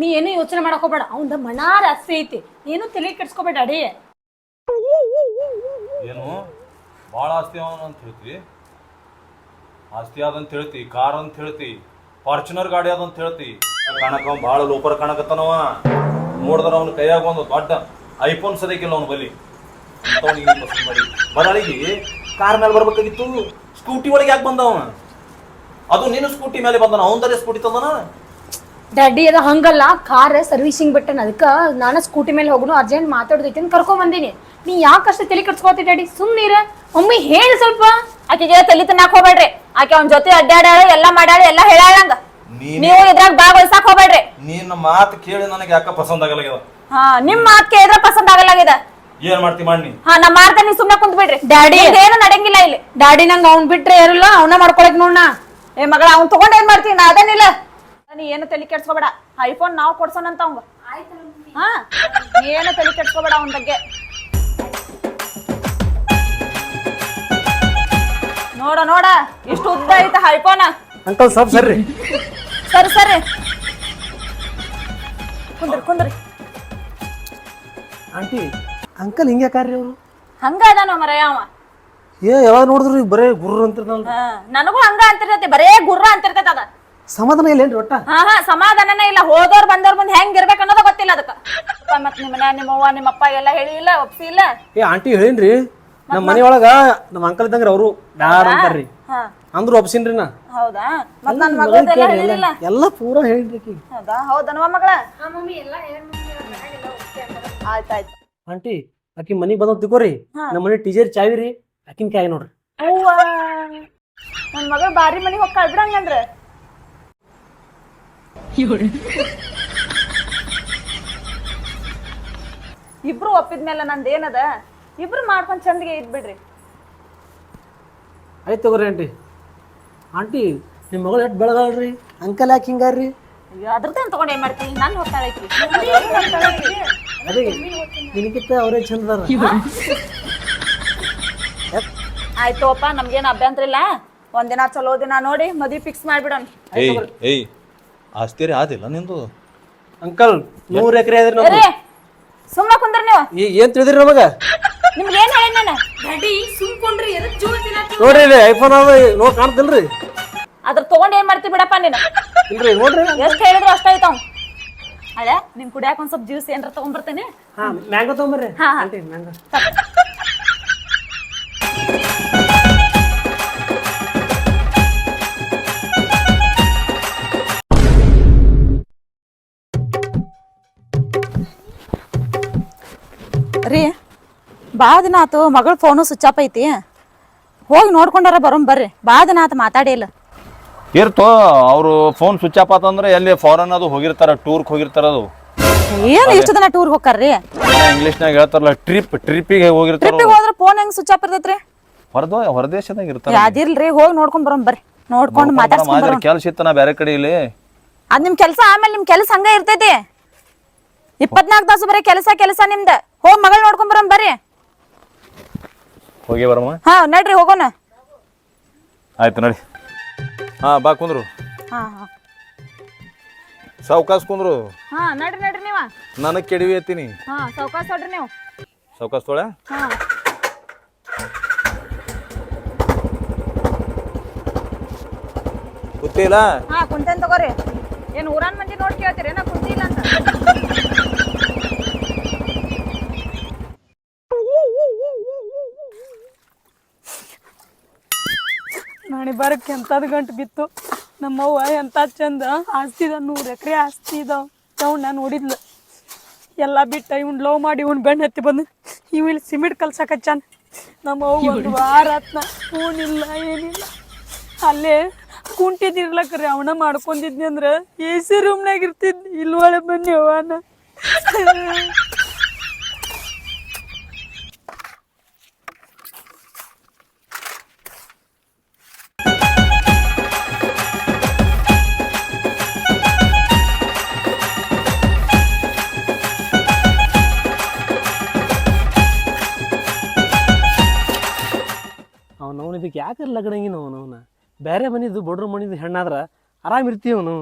ನೀ ಏನು ಯೋಚನೆ ಮಾಡಕೋಬೇಡ ಅವಂದ ಮನಾರ ಆಸ್ತಿ ಐತಿ. ಏನು ತಲೆ ಕೆಡ್ಸ್ಕೋಬೇಡ, ಅಡಿ. ಏನು? ಭಾಳ ಆಸ್ತಿ ಅವನ ಅಂತ ಹೇಳ್ತಿ. ಆಸ್ತಿ ಅದಂತ ಹೇಳ್ತಿ, ಕಾರ್ ಅಂತ ಹೇಳ್ತಿ, ಫಾರ್ಚುನರ್ ಗಾಡಿ ಅದಂತ ಹೇಳ್ತಿ. ಕಾಣಕ ಅವ್ನು ಭಾಳ ಲೋಪರ್ ಕಾಣಕತ್ತಾನವ ನೋಡಿದ್ರ ಅವ್ನ ಕೈಯಾಗ ಒಂದು ದೊಡ್ಡ ಐಫೋನ್ ಸದಕ್ಕಿಲ್ಲ ಅವ್ನ ಬಲಿ ಬರಾಳಿಗೆ ಕಾರ್ ಮೇಲೆ ಬರ್ಬೇಕಾಗಿತ್ತು. ಸ್ಕೂಟಿ ಒಳಗೆ ಯಾಕೆ ಬಂದವ? ಅದು ನೀನು ಸ್ಕೂಟಿ ಮೇಲೆ ಬಂದನ ಅವನ ಸ್ಕೂಟಿ ತಂದನ? ಡ್ಯಾಡಿ ಅದ ಹಂಗಲ್ಲ ಕಾರ್ ಸರ್ವಿಸಿಂಗ್ ಬಿಟ್ಟನ ಅದಕ್ಕ ನಾನು ಸ್ಕೂಟಿ ಮೇಲೆ ಹೋಗುನು ಅರ್ಜೆಂಟ್ ಮಾತಾಡ್ದೈತಿ ಅಂತ ಕರ್ಕೊಂಡ್ ಬಂದೀನಿ. ನೀ ಯಾಕಷ್ಟ ತಲೆ ಕಟ್ಸ್ಕೊತಿ ಡ್ಯಾಡಿ ಸುಮ್ನೀರ ಮಮ್ಮಿ ಹೇಳಿ ಸ್ವಲ್ಪ. ಆಕೆಗೆ ತಲೆ ತನಕ ಹೋಗ್ಬೇಡ್ರಿ. ಆಕೆ ಅವ್ನ ಜೊತೆ ಅಡ್ಡಾಡ್ಯಾಳ ಎಲ್ಲಾ ಮಾಡ್ಯಾಳ ಎಲ್ಲಾ ಹೇಳಾಳಂಗ ನೀನ್ ನೀವು ಇದ್ರಾಗ ಭಾಗವಹಿಸಾಕ ಹೋಗ್ಬೇಡ್ರಿ. ನಿನ್ನ ಮಾತು ಕೇಳಿ ನನಗೆ ಯಾಕ ಪಸಂದ ಆಗಲ್ಲ ಹಾ ನಿಮ್ ಮಾತ್ ಕೇಳಿದ್ರ ಪಸಂದ್ ಆಗಲ್ಲ ಏನ್ ಮಾಡ್ತಿ ಮಾಡಿ ಹಾ ನಾ ಮಾಡ್ತೇನೆ ನೀವು ಸುಮ್ಮನೆ ಕುಂತ ಬಿಡ್ರಿ. ಡ್ಯಾಡಿ. ಏನು ನಡೆಯಂಗಿಲ್ಲ ಇಲ್ಲಿ. ಡ್ಯಾಡಿ ನಂಗೆ ಅವ್ನ್ ಬಿಟ್ರೆ ಇರಲ್ಲ ಅವನ ಮಾಡ್ಕೊಳಕ್ ನೋಡ್ನ? ಏ ಮಗಳ ಅವ್ನ್ ತಗೊಂಡ್ ಏನ್ ಮಾಡ್ತೀನಿ ನಾ ಅದೇನಿಲ್ಲ ನೀ ಏನು ತಲೆ ಕೆಡ್ಸ್ಕೊಬೇಡ. ಐಫೋನ್ ನಾವ್ ಕೊಡ್ಸೋಣಂತ ಅವಂಗ. ಹಾ ನೀ ಏನು ತಲೆ ಕೆಡ್ಸ್ಕೊಬೇಡ ಅವನ ಬಗ್ಗೆ. ನೋಡ ನೋಡ ಇಷ್ಟು ಉದ್ದ ಐತ ಐಫೋನ್ ಅಂಕಲ್ ಸಾಬ್ ಸರ್ರಿ ಸರಿ ಸರಿ. ಕುಂದ್ರಿ ಕುಂದ್ರಿ. ಆಂಟಿ ಅಂಕಲ್ ಹಿಂಗೆ ಯಾಕಾರ್ರಿ ಅವರು? ಹಂಗ ಅದಾನ ಮರಯ ಅವ. ಏ ಯಾವಾಗ ನೋಡಿದ್ರು ಬರೇ ಗುರ್ರ ಅಂತಿರ್ತಾನ ಹಾ, ನನಗೂ ಹಂಗ ಅಂತಿರ್ತೈತಿ ಬರೇ ಗುರ್ರ ಅಂತಿರ್ತೈತಿ ಅದ. ಸಮಾಧಾನ ಇಲ್ಲೇನ್ರಿ ಒಟ್ಟ? ಹಾ ಹಾ ಸಮಾಧಾನನೇ ಇಲ್ಲ. ಹೋದವ್ರು ಬಂದವ್ರ ಮುಂದೆ ಹೆಂಗ್ ಇರ್ಬೇಕು ಅನ್ನೋದ ಗೊತ್ತಿಲ್ಲ ಅದಕ್ಕ. ಮತ್ ನಿಮ್ಮ ಮನ್ಯಾಗ ನಿಮ್ಮ ಅವ್ವ ನಿಮ್ಮ ಅಪ್ಪ ಎಲ್ಲ ಹೇಳಿ ಇಲ್ಲ ಒಪ್ಸಿ ಇಲ್ಲ? ಏ ಆಂಟಿ ಹೇಳಿನ್ರಿ ನಮ್ಮ ಮನೆ ಒಳಗ ನಮ್ಮ ಅಂಕಲ್ ಇದ್ದಂಗ್ರಿ ಅವರು. ಡಾರ್ ಅಂತಾರ್ರಿ? ಹಾ. ಅಂದ್ರು ಒಪ್ಸಿನ್ರಿ ನಾ. ಹೌದಾ? ಮತ್ ನನ್ ಮಗಳದೆಲ್ಲ ಹೇಳಿಲ್ಲ. ಎಲ್ಲ ಪೂರ ಹೇಳಿನ್ರಿ ಆಕಿ ಹೌದಾ? ಹೌದನವ ಮಗಳ? ಆಯ್ತಾಯ್ತು. ಆಂಟಿ ಆಕಿ ಮನಿಗ್ ಬಂದ್ ತಿಕೋರಿ ನಮ್ಮ ಮನೆ ಟೀಚರ್ ಚಾವಿರಿ ಆಕಿನ ಕಾಯಿ ನೋಡ್ರಿ. ನನ್ ಮಗಳ ಬಾರಿ ಮನಿಗ್ ಹೋಗ್ತಾಳ ಬಿಡಂಗಂದ್ರ ಇಬ್ರು ಒಪ್ಪಿದ್ಮೇಲೆ ನಂದು ಏನದ? ಇಬ್ರು ಮಾಡ್ಕೊಂಡ್ ಚಂದಗೆ ಇದ್ಬಿಡ್ರಿ. ಆಯ್ತು ತಗೋರಿ ಆಂಟಿ. ಆಂಟಿ ನಿಮ್ಮ ಮಗಳು ಎಷ್ಟು ಬೆಳಗಾಳ್ರಿ? ಅಂಕಲ್ ಯಾಕೆ ಹಿಂಗಾರ್ರಿ? ಅಯ್ಯೋ ಅದ್ರದ್ದೇನ್ ತಗೊಂಡ್ ಏನ್ ಮಾಡ್ತೀನಿ ನಾನು ಹೋಗ್ತಾಳೈತಿ ಅದೇ ನಿನಗಿಂತ ಅವರೇ ಚಂದ ಅದಾರ. ಆಯ್ತೋಪ್ಪ ನಮ್ಗೇನ್ ಅಭ್ಯಂತರ ಇಲ್ಲ. ಒಂದಿನ ಚಲೋ ದಿನ ನೋಡಿ ಮದ್ವಿ ಫಿಕ್ಸ್ ಮಾಡ್ಬಿಡೋಣ. ಏಯ್ ಏಯ್ ಆಸ್ತಿ ರೀ ಆದಿಲ್ಲ ನಿಂದು? ಅಂಕಲ್ ನೂರ್ ಎಕರೆ ಆದ್ರೆ ನಮ್ದು. ಸುಮ್ಮನೆ ಕುಂದ್ರ ನೀವು. ಈ- ಏನ್ ತಿಳಿದ್ರಿ ನಮಗ? ನಿಮ್ಗೆ ಏನ್ ಹೇಳಿ ನಾನು? ಡ್ಯಾಡಿ ಸುಮ್ಕೊಂಡ್ರಿ ಎದಕ್ ಜೀವ ತಿನ್ನತ್ತಿ ನೋಡ್ರಿ ಇಲ್ಲಿ ಐಫೋನ್ ಅದ ನೋಡ್ ಕಾಣ್ತಿಲ್ರಿ. ಅದ್ರ ತಗೊಂಡ್ ಏನ್ ಮಾಡ್ತಿ ಬಿಡಪ್ಪ ನೀನು? ಇಲ್ರಿ ನೋಡ್ರಿ. ಎಷ್ಟ್ ಹೇಳಿದ್ರು ಅಷ್ಟ ಆಯ್ತಾವ್ ಅದೇ ನಿಮ್ ಕುಡಿಯಾಕ ಒಂದ್ ಸ್ವಲ್ಪ ಜ್ಯೂಸ್ ಏನ್ರ ತಗೊಂಡ್ಬರ್ತೇನೆ ಹಾ ಮ್ಯಾಂಗೋ ತಗೊಂಬರ್ರಿ. ಹಾ, ಹಾ. Aunty mango. ರೀ ಭಾಳ ದಿನ ಆತು ಮಗಳ ಫೋನು ಸ್ವಿಚ್ ಆಫ್ ಐತಿ. ಹೋಗಿ ನೋಡ್ಕೊಂಡಾರ ಬರೋಮ್ ಬರ್ರಿ. ಭಾಳ ದಿನ ಆತು ಮಾತಾಡಿ ಇಲ್ಲ. ಇರ್ತೋ ಅವರು ಫೋನ್ ಸ್ವಿಚ್ ಆಫ್ ಆತಂದ್ರೆ ಎಲ್ಲಿ ಫಾರನ್ ಅದು ಹೋಗಿರ್ತಾರ ಟೂರ್ಗೆ ಹೋಗಿರ್ತಾರ ಅದು. ಏನು ಇಷ್ಟು ದಿನ ಟೂರ್ ಇಂಗ್ಲಿಷ್ ಇಂಗ್ಲೀಷ್ನಾಗ ಹೇಳ್ತಾರಲ್ಲ ಟ್ರಿಪ್ ಟ್ರಿಪ್ಪಿಗೆ ಹೋಗಿರ್ತಾರ ಟ್ರಿಪ್ಪಿಗೆ ಹೋದ್ರೆ ಫೋನ್ ಹೆಂಗ್ ಸ್ವಿಚ್ ಆಫ್ ಇರ್ತೈತ್ರಿ? ಹೊರದ ಹೊರದೇಶದಾಗ ಇರ್ತಾರ ಅದಿಲ್ರಿ ಹೋಗಿ ನೋಡ್ಕೊಂಡ್ ಬರೋಮ್ ಬರ್ರಿ. ನೋಡ್ಕೊಂಡು ಮಾತಾಡ್ಸ್ಕೊಂಡ್ ಬರೋಮ್. ಕೆಲಸ ಇತ್ತ ನಾ ಬೇರೆ ಕಡೆ ಇಲ್ಲಿ. ಅದ್ ನಿಮ್ ಕೆಲಸ ಆಮೇಲೆ ನಿಮ್ ಕೆಲಸ ಹಂಗ ಇರ್ತೈತಿ. ಇಪ್ಪತ್ನಾಲ್ಕು ತಾಸು ಬರೀ ಕೆಲಸ ಕೆಲಸ ನಿಮ್ದ. ಹೋಗ್ ಮಗಳ್ ನೋಡ್ಕೊಂಡ್ ಬರಮ್ ಬರ್ರಿ. ಹೋಗಿ ಬರಮ್ಮ. ಹಾ ನಡ್ರಿ ಹೋಗೋಣ. ಆಯ್ತು ನಡಿ. ಹಾ ಬಾ ಕುಂದ್ರು. ಹಾ ಹಾ. ಸಾವ್ಕಾಸ್ ಕುಂದ್ರು. ಹಾ ನಡ್ರಿ ನಡ್ರಿ ನೀವ. ನನಗೆ ಕೆಡವಿ ಎತ್ತೀನಿ. ಹಾ ಸಾವ್ಕಾಸ್ ನೋಡ್ರಿ ನೀವು. ಸಾವ್ಕಾಸ್ ತೊಳೆ? ಹಾ. ಹಾ ಕುಂತೇನ್ ತಗೋರಿ. ಏನ್ ಊರಾನ್ ಮಂದಿ ನೋಡ್ ಕೇಳ್ತೀರಿ ನಾ ಕುಂತಿಲ್ಲ ಅಂತ ನಾಳೆ ಬರಕ್ಕೆ ಎಂಥದ್ದು ಗಂಟು ಬಿತ್ತು. ನಮ್ಮವ್ವ ಎಂತ ಚಂದ ಆಸ್ತಿ ಇದ ನೂರು ಎಕರೆ ಆಸ್ತಿ ಇದಾವ ನಾವು ನಾನು ನೋಡಿದ್ಲು. ಎಲ್ಲ ಬಿಟ್ಟ ಇವ್ನು ಲವ್ ಮಾಡಿ ಇವ್ನು ಬೆಣ್ಣ ಹತ್ತಿ ಬಂದು ಇವ್ ಇಲ್ಲಿ ಸಿಮೆಂಟ್ ಕಲ್ಸಕ ಚಂದ ನಮ್ಮ ಅವ್ವ ಒಂದು ವಾರ ಆತ್ನ ಫೋನಿಲ್ಲ ಏನಿಲ್ಲ. ಅಲ್ಲೇ ಕುಂಟಿದಿರ್ಲಕ್ರಿ ಅವನ ಮಾಡ್ಕೊಂಡಿದ್ನಿ ಅಂದ್ರೆ ಎ ಸಿ ರೂಮ್ನಾಗ ಇರ್ತಿದ್ ಇಲ್ಲಿ ಒಳಗೆ ಬನ್ನಿ ಅವನ ಯಾಕೆ ಲಗ್ನಂಗಿನ ಅವನವನ ಬೇರೆ ಮನಿದು ಬಡ್ರ ಮನಿದು ಹೆಣ್ಣಾದ್ರ ಆರಾಮ್ ಇರ್ತೀವಿ ಅವನು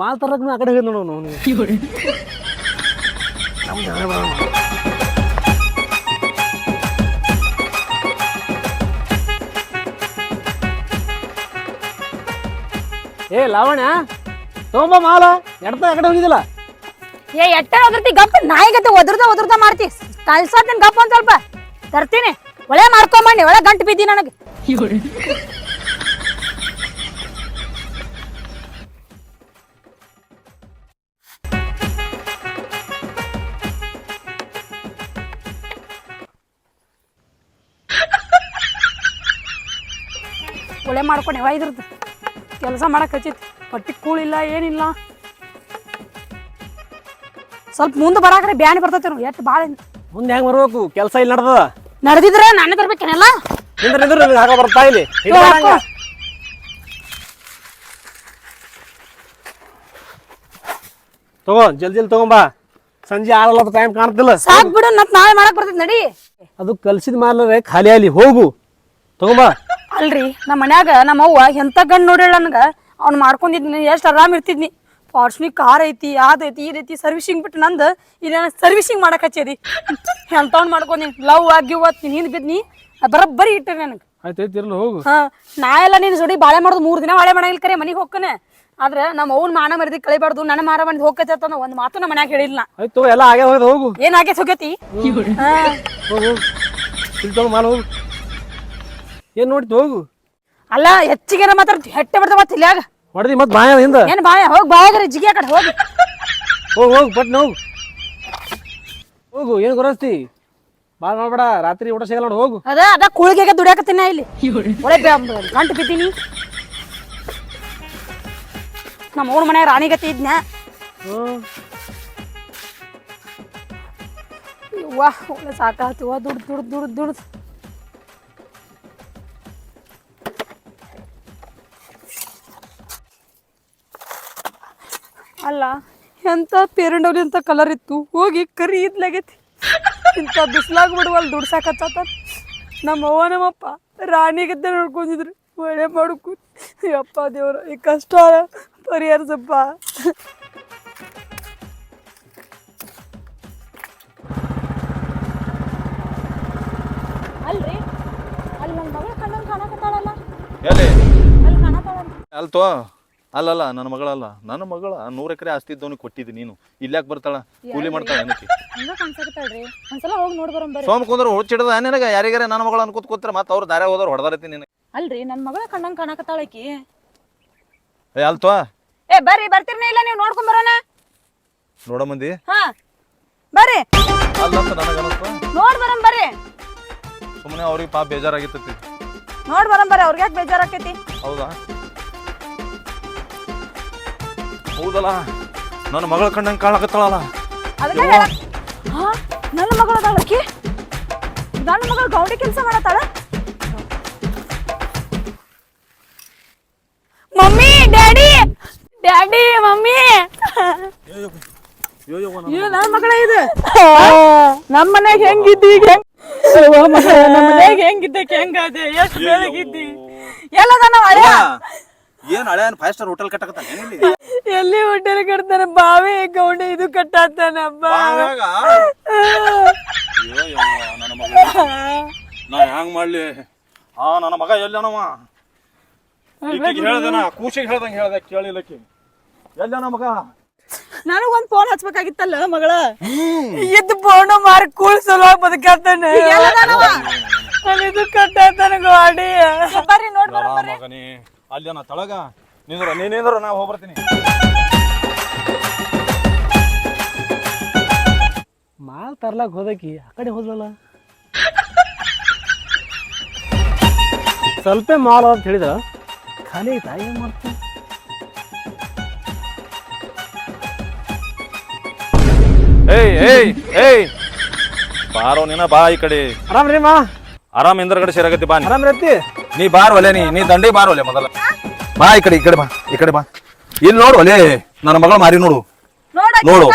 ಮಾಲ್ ತರಕ್ ಆ ಕಡೆ ಹೋಗಿ ನೋಡೋನು ಏ, ಲಾವಣ್ಯ, ತಗೊಂಬ ಮಾಲ. ಎಡ್ತ ಆ ಕಡೆ ಹೋಗಿದಿಲ್ಲ ಏ ಎಟ್ಟ ಒದರ್ತಿ? ಗಪ್ಪ ನಾಯಿಗತ್ತೆ ಒದರ್ದ ಒದರ್ದ ಮಾಡ್ತಿ. ಕಳ್ಸತ್ತೀನಿ ಗಪ್ಪ ಒಂದ್ ಸ್ವಲ್ಪ. ತರ್ತೀನಿ. ಒಳ್ಳೆ ಮಾಡ್ಕೊಂಬಣ್ಣಿ ಒಳ್ಳೆ ಗಂಟು ಬಿದ್ದಿ ನನಗೆ. ಒಳ್ಳೆ ಮಾಡ್ಕೊಂಡು ಯಾವ ಇದ್ರದ್ದು? ಕೆಲಸ ಮಾಡಕ್ ಹಚ್ಚಿತ್ತು ಹೊಟ್ಟಿ ಕೂಳಿಲ್ಲ ಏನಿಲ್ಲ. ಸ್ವಲ್ಪ ಮುಂದೆ ಬರಾಕ್ರೆ ಬ್ಯಾನಿ ಬರ್ತೈತಿ ಎಷ್ಟು ಭಾಳ ಮುಂದೆ ಹೆಂಗ್ ಬರ್ಬೇಕು? ಕೆಲಸ ಇಲ್ಲಿ ನಡ್ದದ? ನಡೆದಿದ್ರೆ ನಾನು ತರ್ಬೇಕೇನಲ್ಲ ನಿಂದ್ರ ನಿಂದ್ರ ನಿಂಗೆ ಹಾಕ ಬರ್ತಾ ಇಲ್ಲಿ. ತಗೋ ಜಲ್ದಿ ಜಲ್ದಿ ತಗೊಂಬಾ. ಸಂಜೆ ಆಗಲ್ಲ ಟೈಮ್ ಕಾಣ್ತಿಲ್ಲ. ಸಾಕ್ ಬಿಡು ಮತ್ತೆ ನಾಳೆ ಮಾಡಕ್ ಬರ್ತೈತಿ ನಡಿ. ಅದು ಕಲ್ಸಿದ ಮಾಲರೆ ಖಾಲಿ ಅಲ್ಲಿ ಹೋಗು. ತಗೊಂಬ. ಅಲ್ರಿ ನಮ್ಮ ಮನ್ಯಾಗ ನಮ್ಮ ಅವ್ವ ಎಂತ ಗಂಡ್ ನೋಡಿಲ್ಲ ನನಗ. ಅವ್ನು ಮಾಡ್ಕೊಂಡಿದ್ನಿ ಎಷ್ಟ್ ಆರಾಮ್ ಇರ್ತಿದ್ನಿ. ಫಾರ್ಚುನಿ ಕಾರ್ ಐತಿ ಅದೈತಿ ಐತಿ ಈ ರೀತಿ ಸರ್ವಿಸಿಂಗ್ ಬಿಟ್ಟು ನಂದು ಇದೇನ ಸರ್ವಿಸಿಂಗ್ ಮಾಡಕ್ ಹಚ್ಚೇರಿ. ಎಂತವ್ನ್ ಮಾಡ್ಕೊಂಡಿ ಲವ್ ಆಗಿ ನೀನ್ ಹಿಂದ್ ಬಿದ್ನಿ. ಬರಬ್ಬರಿ ಇಟ್ಟ ನನಗೆ. ಆಯ್ತು ಆಯ್ತು ಇರ್ಲಿ ಹೋಗು. ಹಾ ನಾ ಎಲ್ಲ ನಿನ್ನ ಸುಡಿ ಬಾಳೆ ಮಾಡೋದು ಮೂರು ದಿನ ಬಾಳೆ ಮಾಡಂಗಿಲ್ಲ ಕರೆ ಮನೆಗೆ ಹೋಗ್ಕನೆ. ಆದ್ರೆ ನಮ್ಮ ಅವ್ನ ಮಾನ ಮರದಿ ಕಳಿಬಾರ್ದು ನನ್ನ ಮಾರ ಮಂದಿ ಹೋಗ್ಕೈತೆ ಅಂತ ಒಂದ್ ಮಾತು ನಮ್ಮ ಮನ್ಯಾಗ ಹೇಳಿಲ್ಲ. ಆಯ್ತು ಎಲ್ಲ ಆಗೇ ಹೋಯ್ತು ಹೋಗು. ಏನಾಗೈತೆ ಹೋಗೈತಿ ಹಾ. ಹೋಗು ತಗೋ ಮಾಲ್ ಹೋಗು. ಏನ್ ನೋಡ್ತಿ ಹೋಗು. ಅಲ್ಲ ಹೆಚ್ಚಿಗೆ ಮಾತ್ರ ಹೆಟ್ಟೆ ಬಿಡ್ತಾವ ಮತ್ತೆ ಇಲ್ಯಾಗ? ಹೊಡೆದಿ ಮತ್ತೆ ಬಾಯ ಹಿಂದ. ಏನ್ ಬಾಯ? ಹೋಗ್ ಬಾಯಾಗ್ರಿ ಜಿಗಿ ಆ ಕಡೆ ಹೋಗಿ. ಹೋಗು ಹೋಗು ಪಟ್ನ ಹೋಗು ಹೋಗು ಏನು ಗುರಸ್ತಿ? ಭಾಳ ನೋಡ್ಬೇಡ ರಾತ್ರಿ ಊಟ ಸಿಗಲ್ಲ ನೋಡು ಹೋಗು. ಅದ ಅದ ಕುಳಿಗೆಗೆ ದುಡಿಯಾಕತ್ತೀನಿ ಇಲ್ಲಿ. ಒಳ್ಳೆ ಗಂಟು ಬಿದ್ದೀನಿ ನಮ್ಮ ಅವ್ನ ಮನ್ಯಾಗ ರಾಣಿಗತಿ ಇದ್ನ. ಹ್ಞೂ ವಾ ಒಳ್ಳೆ ವಾ ದುಡ್ದು ದುಡ್ದು ದುಡ್ದು ದುಡ್ದು. ಅಲ್ಲ ಎಂತ ಪೇರಂಡವ್ಲಿ ಅಂತ ಕಲರ್ ಇತ್ತು? ಹೋಗಿ ಕರಿ ಇದ್ಲಾಗೈತಿ. ಇಂಥ ಬಿಸ್ಲಾಗ ಬಿಡುವಲ್ ದುಡ್ಸಾಕತ್ತ ನಮ್ಮ ಅವ್ವ ನಮ್ಮಪ್ಪ ರಾಣಿಗದ್ದೆ ನೋಡ್ಕೊಂಡಿದ್ರು. ಒಳ್ಳೆ ಮಾಡ್ಕೊ. ಯಪ್ಪ ದೇವ್ರ ಈ ಕಷ್ಟ ಪರಿಹರಿಸಪ್ಪ. ಅಲ್ರಿ ಅಲ್ಲಿ ನಮ್ಮ ಮಗಳು ಕಣ್ಣಂಗ್ ಕಾಣಕತ್ತಾಳಲ್ಲ. ಎಲ್ಲಿ? ಅಲ್ಲಿ ಕಾಣತಾಳಲ್ಲ ಅಲ್ತೋ? ಅಲ್ಲಲ್ಲ ನನ್ನ ಮಗಳಲ್ಲ. ನನ್ನ ಮಗಳ ನೂರು ಎಕರೆ ಆಸ್ತಿ ಇದ್ದವನಿಗೆ ಕೊಟ್ಟಿದ್ದು ನೀನು. ಇಲ್ಲಾಕ್ ಬರ್ತಾಳ? ಕೂಲಿ ಮಾಡ್ತಾಳ ಏನಕ್ಕೆ ಹಂಗ ಕಾಣ್ಸಕತ್ತಾಳ್ರಿ? ಒಂದ್ಸಲ ಹೋಗಿ ನೋಡಿ ಬರೋಣ ಬರ್ರಿ. ಸೋಮ್ ಕುಂದ್ರ ನಿನಗೆ ಯಾರಿಗಾರ ನನ್ನ ಮಗಳ ಅನ್ಕೋತ ಕೂತ್ರ ಮತ್ತೆ ಅವ್ರ ದಾರ ಹೋದವ್ರು ಹೊಡೆದಾರತಿ ನಿನಗೆ. ಅಲ್ರಿ ನನ್ನ ಮಗಳ ಕಣ್ಣಂಗ್ ಕಾಣಕತ್ತಾಳಕಿ ಏ ಅಲ್ತೋ ಏ ಬರ್ರಿ ಬರ್ತೀರನೇ ಇಲ್ಲ ನೀವು ನೋಡ್ಕೊಂಡ್ ಬರೋಣ ನೋಡ ಮಂದಿ. ಹಾ. ಬರ್ರಿ. ನನಗನಸ್ತು ನೋಡ್ ಬರೋಣ ಬರ್ರಿ. ಸುಮ್ಮನೆ ಅವ್ರಿಗೆ ಪಾಪ ಬೇಜಾರಾಗಿತ್ತತಿ. ನೋಡ್ ಬರೋಣ ಬರ್ರಿ ಅವ್ರಿಗೆ ಯಾಕೆ ಬೇಜಾರಾಕೈತಿ? ಹೌದಾ? ಹೌದಲ್ಲ? ನನ್ನ ಮಗಳ ಕಂಡಂಗೆ ಕಾಣಕತ್ತಾಳಲ್ಲ. ಅದಕ್ಕೆ ಹಾ? ನನ್ನ ಮಗಳ ಅದಾಳಕಿ ನನ್ನ ಮಗಳ ಗೌಡಿ ಕೆಲಸ ಮಾಡತ್ತಾಳ? Mummy daddy! Daddy mummy! ನನ್ನ ಮಗಳ ಇದು. ನಮ್ಮ ಮನ್ಯಾಗ ಹೆಂಗಿದ್ದಿ ಈಗ? ಹೆಂಗ್ ನಮ್ಮ ಮನ್ಯಾಗ ಹೆಂಗಿದ್ದಕ್ಕೆ ಹೆಂಗಾದೆ? ಎಷ್ಟು ಬೆಳಗಿದ್ದಿ ಎಲ್ಲದ ನಾವು ಹಳೆ ಏನ್ ಹಳೆ ಫೈವ್ ಸ್ಟಾರ್ ಹೋಟೆಲ್ ಕಟ್ಟಕತ್ತ ಏನಿಲ್ಲಿ ಎಲ್ಲಿ ಹೋಟೆಲ್ ಕಟ್ತಾನ? ಬಾವಿ ಗೌಂಡೆ ಇದು ಕಟ್ಟಾತಾನಪ್ಪ ನನ್ನ ಮಗ. ನಾ ಹ್ಯಾಂಗ್ ಮಾಡ್ಲಿ? ಆ ನನ್ನ ಮಗ ಎಲ್ಲನವ? ಈಕಿಗೆ ಹೇಳ್ದನ ಕೂಸಿಗೆ ಹೇಳ್ದಂಗೆ ಹೇಳ್ದೆ ಕೇಳಿಲ್ಲಕಿ ಎಲ್ಲನ ಮಗ? ನನಗ್ ಒಂದ್ ಫೋನ್ ಹಚ್ಬೇಕಾಗಿತ್ತಲ್ಲ ಮಗಳ? ಎದ್ದು ಫೋನ್ ಮಾರಿ ಕೂಳ್ ಸಲುವಾಗಿ ಬದುಕಾತಾನೆ ಅಲ್ಲಿ ಇದು ಕಟ್ಟಾತಾನ ಗಾಡಿ. ಬರ್ರಿ ನೋಡ್ ಎಲ್ಲ ಮಗನಿ ಅಲ್ಲೇನ ತಳಗ ನಿಂದ್ರ ನೀನಿಂದ್ರ ನಾ ಹೋಗ್ಬರ್ತೀನಿ. ಮಾಲ್ ತರ್ಲಾಕ್ ಹೋದಕಿ ಆ ಕಡೆ ಹೋದ್ಲಲ್ಲ? ಸ್ವಲ್ಪ ಮಾಲ್ ಅಂತ ಹೇಳಿದ ಖಾಲಿ ಐತಾ ಏನ್ ಮಾಡ್ತೀನಿ ಏಯ್ ಏಯ್ ಏಯ್! ಬಾರೋ ನೀನ ಬಾ ಈ ಕಡೆ. ಆರಾಮ್ರಿ ಮಾ? ಆರಾಮ್ ಕಡೆ ಸೇರಾಗತ್ತಿ ಬಾ ನೀ. ಆರಾಮ್ ನೀ ಬಾರ್ ಒಲೆ ನೀ ನೀ ದಂಡಿ ಬಾರ್ ಒಲೆ ಮೊದಲ. ಬಾ ಈ ಕಡೆ ಈ ಕಡೆ ಬಾ ಈ ಕಡೆ ಬಾ. ಇಲ್ಲಿ ನೋಡು ಒಲೆ ನನ್ನ ಮಗಳ ಮಾರಿ ನೋಡು. ನೋಡ ನೋಡು.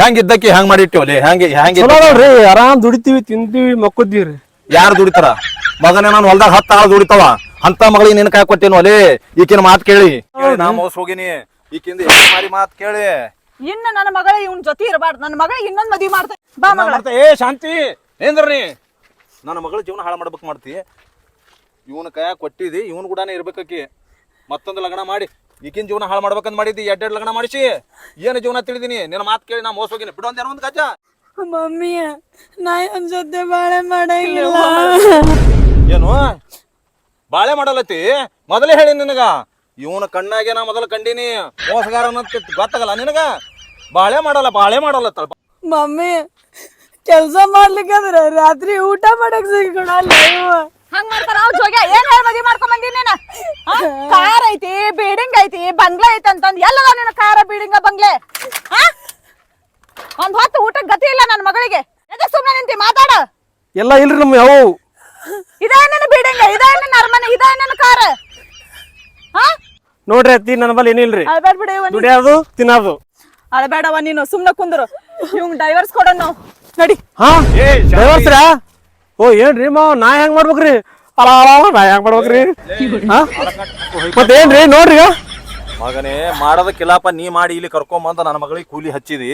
ಹೆಂಗಿದ್ದಕ್ಕೆ ಹೆಂಗ್ ಇದ್ದಕ್ಕೆ ಹೆಂಗ್ ಮಾಡಿಟ್ಟಿ ಒಲೆ ಹೆಂಗೆ ಹೆಂಗೆ ಚಲೋ ನೋಡ್ರಿ ಆರಾಮ್ ದುಡಿತೀವಿ ತಿಂತೀವಿ ರೀ ಯಾರು ದುಡಿತಾರ? ಮಗನೇ ನಾನು ಹೊಲ್ದಾಗ ಹತ್ತು ಆಳು ದುಡಿತಾವ. ಅಂತ ಮಗಳಿಗೆ ನಿನ್ ಕಾಯ್ ಕೊಟ್ಟೇನು ಒಲೆ ಈಕಿನ ಮಾತು ಕೇಳಿ. ನಾ ಮೋಸ ಹೋಗಿನಿ. ಈಕಿಂದ ಮಾರಿ ಮಾತು ಕೇಳಿ. ಇನ್ನ ನನ್ನ ಮಗಳ ಇವನ್ ಜೊತೆ ಇರಬಾರ್ದು. ನನ್ನ ಮಗಳ ಇನ್ನೊಂದ್ ಮದ್ವಿ ಮಾಡ್ತಾ ಬಾ ಮಗಳ. ಏ ಶಾಂತಿ ಏನ್ರಿ ನನ್ನ ಮಗಳ ಜೀವನ ಹಾಳು ಮಾಡ್ಬೇಕು ಮಾಡ್ತಿ. ಇವನ ಕೈಯಾಗ ಕೊಟ್ಟಿದಿ ಇವನ್ ಕೂಡ ಇರ್ಬೇಕಾಕಿ ಮತ್ತೊಂದು ಲಗ್ನ ಮಾಡಿ ಈಗಿನ ಜೀವನ ಹಾಳು ಮಾಡ್ಬೇಕಂತ ಮಾಡಿದ್ದಿ ಎರಡು ಲಗ್ನ ಮಾಡಿಸಿ. ಏನು ಜೀವನ ತಿಳಿದೀನಿ? ನಿನ್ನ ಮಾತು ಕೇಳಿ ನಾ ಮೋಸ ಹೋಗಿನಿ. ಬಿಡು ಒಂದೇನೋ ಒಂದು ಗಜ್ಜ ಮಮ್ಮಿ ನಾ ಒಂದ್ ಜೊತೆ ಬಾಳೆ ಮಾಡಂಗಿಲ್ಲ ಏನು? ಬಾಳೆ ಮಾಡಲತ್ತಿ? ಮೊದಲೇ ಹೇಳಿ ನಿನಗ. ಇವನ ಕಣ್ಣಾಗೆ ನಾ ಮೊದಲು ಕಂಡೀನಿ. ಮೋಸಗಾರ ಅನ್ನೋದ್ ಗೊತ್ತಾಗಲ್ಲ ನಿನಗ? ಬಾಳೆ ಮಾಡಲ್ಲ ಬಾಳೆ ಮಾಡಲ್ಲ ತಳ್ಪ ಮಮ್ಮಿ ಕೆಲ್ಸ ಮಾಡ್ಲಿಕ್ಕಂದ್ರ ರಾತ್ರಿ ಊಟ ಮಾಡಕ್ ಸಿಗೋಣ. ಹಂಗ್ ಮಾಡ್ತಾರ? ಅವ್ ಜೋಗ್ಯ ಏನ್ ಹೇಳಿ ಮದ್ವಿ ಮಾಡ್ಕೊಂಡ್ ಬಂದಿ ನೀನ? ಕಾರ್ ಐತಿ ಬಿಲ್ಡಿಂಗ್ ಐತಿ ಬಂಗ್ಲೆ ಐತಿ ಅಂತಂದ್ ಎಲ್ಲದ ನಿನ್ನ ಕಾರ ಬಿಲ್ಡಿಂಗ ಬಂಗ್ಲೆ? ಹಾ? ಒಂದ್ ಹೊತ್ತು ಊಟಕ್ ಗತಿ ಇಲ್ಲ ನನ್ನ ಮಗಳಿಗೆ. ಎದ ಸುಮ್ಮನೆ ನಿಂತಿ? ಮಾತಾಡ. ಎಲ್ಲ ಇಲ್ರಿ ನಮ್ಮ ಯಾವ. ಇದೇ ನನ್ನ ಬಿಲ್ಡಿಂಗ್ ಇದೇ ನನ್ನ ಅರಮನೆ ಇದೇ ನನ್ನ ಕಾರ್. ಹಾ? ನೋಡ್ರಿ ಅತ್ತಿ ನನ್ನ ಬಲ್ಲಿ ಏನಿಲ್ರಿ ಅಳ್ಬೇಡ ಬಿಡಿ. ದುಡಿಯೋದು ತಿನ್ನೋದು ಅಳ್ಬೇಡವ ನೀನು ಸುಮ್ನೆ ಕುಂದ್ರು. ಇವ್ ಡೈವರ್ಸ್ ಕೊಡೋಣ ನಡಿ. ಹಾ. ಡೈವರ್ಸ್ರ ಓ ಏನ್ರಿ ಮಾವ ನಾ ಹೆಂಗ್ ಮಾಡ್ಬೇಕ್ರಿ? ಅಲ ಅಲ ಅಲ, ನಾ ಹೆಂಗ್ ಮಾಡ್ಬೇಕ್ರಿ? ಹಾ ಮತ್ತೇನ್ರಿ ನೋಡ್ರಿ ಈಗ. ಮಗನೇ ಮಾಡದ ಕಿಲಾಪ ನೀ ಮಾಡಿ ಇಲ್ಲಿ ಕರ್ಕೊಂಬಂದ ನನ್ನ ಮಗಳಿಗೆ ಕೂಲಿ ಹಚ್ಚಿದಿ.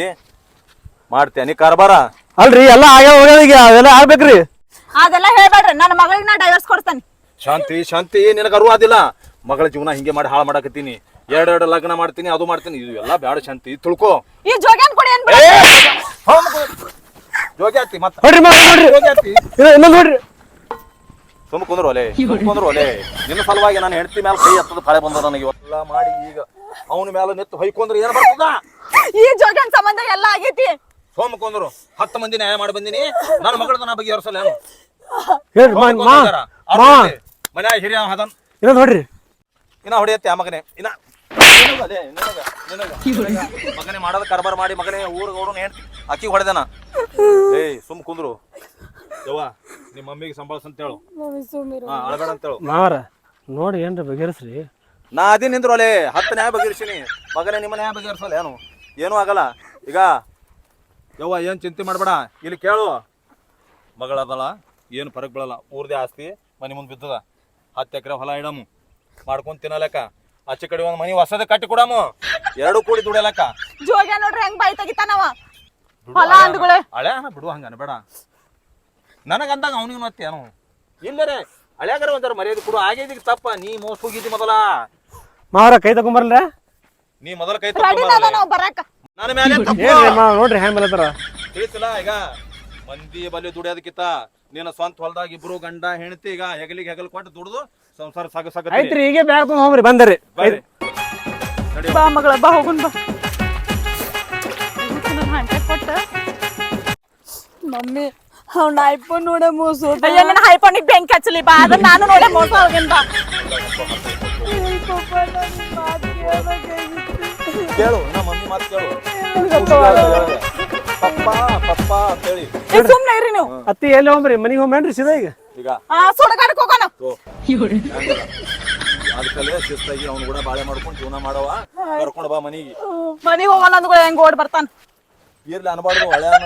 ಮಾಡ್ತೀಯ ನೀ ಕಾರ್ಬಾರ? ಅಲ್ರಿ ಎಲ್ಲ ಆಗ್ಯಾವ ಹೋಗ್ಯಾವ ಈಗ ಅವೆಲ್ಲ ಆಗ್ಬೇಕ್ರಿ. ಅದೆಲ್ಲ ಹೇಳ್ಬೇಡ್ರಿ ನನ್ನ ಮಗಳಿಗೆ ನಾ ಡೈವರ್ಸ್ ಕೊಡ್ತಾನೆ. ಶಾಂತಿ ಶಾಂತಿ ನಿನಗೆ ಅರಿವಾದಿಲ್ಲ ಮಗಳ ಜೀವನ ಹಿಂಗೆ ಮಾಡಿ ಹಾಳು ಮಾಡಕತ್ತೀನಿ. ಎರಡೆರಡು ಲಗ್ನ ಮಾಡ್ತೀನಿ ಅದು ಮಾಡ್ತೀನಿ. ಇದು ಎಲ್ಲ ಬ್ಯಾಡ ಶಾಂತಿ. ತಿಳ್ಕೊ. ಈ ಜೋಗ್ಯಾನ್ ಕೊಡಿ ಏನ್! ಹೋಗ್ ಮಗು. ಜೋಗಿ ನೋಡ್ರಿ ಮಾವ ನೋಡ್ರಿ ಇನ್ನೊಂದ್ ಸುಮ್ ಕುಂದ್ರು ಒಲೆ ಸುಮ್ ಕುಂದ್ರು ಒಲೆ. ನಿನ್ನ ಸಲುವಾಗಿ ನಾನು ಹೆಂಡತಿ ಮೇಲೆ ಕೈ ಹತ್ತದ ಫಳೆ ಬಂದ ನನಗೆ ಎಲ್ಲ ಮಾಡಿ ಈಗ ಅವನ ಮೇಲೆ ನಿತ್ತು ಹೊಯ್ಕೊಂಡ್ರೆ ಏನು ಬರ್ತದ ಈ ಜೋಗ್ಯಾನ್ ಸಂಬಂಧ ಎಲ್ಲ ಆಗೈತಿ. ಸೋಮ ಕುಂದ್ರು. ಹತ್ತು ಮಂದಿ ನ್ಯಾಯ ಮಾಡಿ ಬಂದಿನಿ. ನನ್ನ ಮಗಳದ ನಾ ಬಗ್ಗೆ ಎರಸಲ್ಲ ಏನು? ಹೇಳ್ರಿ ಮಾ ಮಾ ಮಾ. ಮನ್ಯಾಗ ಹಿರಿಯ ಹದನ್ ಇನ್ನೊಂದ್ ನೋಡ್ರಿ ಇನ್ನ ಹೊಡೆಯತ್ತೆ ಆ ಮಗನೇ. ಇನ್ನ ನಿನಗ ಅದೇ, ನಿನಗ, ನಿನಗ, ನಿನಗ. ಮಗನೇ ಮಾಡೋದ ಕಾರ್ಬಾರ್ ಮಾಡಿ ಮಗನೇ ಊರ್ ಗೌಡನ ಹೆಂಡ್ತಿ. ಅಕ್ಕಿ ಹೊಡೆದನ. ಏಯ್ ಸುಮ್ ಕುಂದ್ರು. ಯವ್ವ ನಿಮ್ಮ ಮಮ್ಮಿಗೆ ಸಂಭಾಳ್ಸ ಅಂತ ಹೇಳು. ಮಮ್ಮಿ ಸುಮ್ಮಿರು ಹಾ ಅಳಬೇಡ ಅಂತ ಹೇಳು. ಮಾವರ ನೋಡಿ ಏನ್ರಿ ಬಗೆಹರಿಸ್ರಿ. ನಾ ಅದಿ ನಿಂದ್ರು ಅಲೆ ಹತ್ತು ನ್ಯಾಯ ಬಗೆಹರಿಸಿನಿ. ಮಗನೇ ನಿಮ್ಮ ನ್ಯಾಯ ಬಗೆಹರಿಸಲ್ಲ ಏನು? ಏನೂ ಆಗಲ್ಲ. ಈಗ ಯವ್ವ ಏನು ಚಿಂತೆ ಮಾಡಬೇಡ. ಇಲ್ಲಿ ಕೇಳು. ಮಗಳದಲ್ಲ ಏನು ಫರಕ್ ಬೀಳಲ್ಲ. ಊರ್ದೇ ಆಸ್ತಿ ಮನೆ ಮುಂದೆ ಬಿದ್ದದ. ಹತ್ತು ಎಕರೆ ಹೊಲ ಇಡಮು. ಮಾಡ್ಕೊಂಡ್ ತಿನ್ನಲಕ್ಕ ಆಚೆ ಕಡೆ ಒಂದ್ ಮನಿ ಹೊಸದ ಕಟ್ಟಿ ಕೊಡಾಮ. ಎರಡು ಕೂಡಿ ದುಡಿಯಲಕ್ಕ. ಜೋಗ್ಯ ನೋಡ್ರಿ ಹೆಂಗ್ ಬಾಯಿ ತೆಗಿತಾನವ? ಹೊಲ ಅಂದ್ಗುಳೆ. ಹಳೆ ಬಿಡು ಹಂಗ ಬೇಡ ನನಗೆ ಅಂದಾಗ ಅವನಿಗೆ ಮತ್ತೆ ಏನು? ಇಲ್ಲರೇ ಹಳ್ಯಾಗರ ಒಂದರ ಮರ್ಯಾದೆ ಕೊಡು. ಆಗೇದಿಗೆ ತಪ್ಪ ನೀ ಮೋಸ ಹೋಗಿದ್ದಿ ಮೊದಲ. ಮಾರ ಕೈ ತಗೊಂಬರ್ಲ? ನೀ ಮೊದಲ ಕೈ ತಗೊಂಡ್ರಿ ಅದ ತಗೊಂಡ್ ನಾವ್ ಬರಾಕ. ನನ್ನ ಮೇಲೆ ತಪ್ಪು. ಏನ್ರಿ ಮಾವ ನೋಡ್ರಿ ಹೆಂಗ್ ಬಲತ್ತಾರ ತಿಳಿಸಿಲ್ಲ ಈಗ ಮಂದಿ ಬಲಿ ದುಡಿಯೋದಕ್ಕಿಂತ ನಿನ್ನ ಸ್ವಂತ ಹೊಲದಾಗ ಇಬ್ರು ಗಂಡ ಹೆಂಡತಿ ಈಗ ಹೆಗಲಿಗೆ ಹೆಗಲ್ ಕೊಟ್ಟು ದುಡ್ದು ಸಂಸಾರ ಸಾಗ ಸಾಗ ಐತ್ರಿ ಈಗ ಬ್ಯಾಗ್ ಹೋಗ್ರಿ ಬಂದರಿ. ಬರ್ರಿ. ಬಾ ಮಗಳ ಬಾ ಹೋಗುನ್ ಬಾ. ಕೊಟ್ಟ ಮಮ್ಮಿ ಅವ್ನ ಐಫೋನ್ ನೋಡೇ ಮೋಸ ಅಯ್ಯೋ ನನ್ನ ಹೈಪೋನಿಗೆ ಬೆಂಕಿ ಹಚ್ಚಲಿ ಬಾ ಅದನ್ನ ನಾನು ನೋಡೇ ಮೋಸ ಹೋಗಿನ್ ಬಾ. ಕೇಳು ನಮ್ಮ ಮಮ್ಮಿ ಮಾತು ಕೇಳು. ಪಪ್ಪ ಪಪ್ಪ ಅಂತೇಳಿ. ಏ, ಸುಮ್ನೆ ಇರಿ ನೀವು. ಅತ್ತಿ ಎಲ್ಲಿ ಹೋಗ್ರಿ? ಮನಿಗೆ ಹೋಗ್ಬೇನ್ರಿ ಸೀದಾ ಈಗ? ಈಗ. ಆ ಸುಡಗಾಡಕ್ ಹೋಗೋಣ. ಅದಕ್ಕಲ್ಲೇ ಶಿಸ್ತಾಗಿ ಅವ್ನು ಕೂಡ ಬಾಳೆ ಮಾಡ್ಕೊಂಡು ಜೀವನ ಮಾಡವ. ಕರ್ಕೊಂಡು ಬಾ ಮನಿಗೆ. ಮನಿಗೆ ಹೋಗೋಣ ಅಂದ್ಕೊಳ್ಳಿ ಹೆಂಗ್ ಓಡ್ ಬರ್ತಾನ. ಇರ್ಲಿ ಅನ್ಬಾರ್ದು ಹಳ್ಯಾನ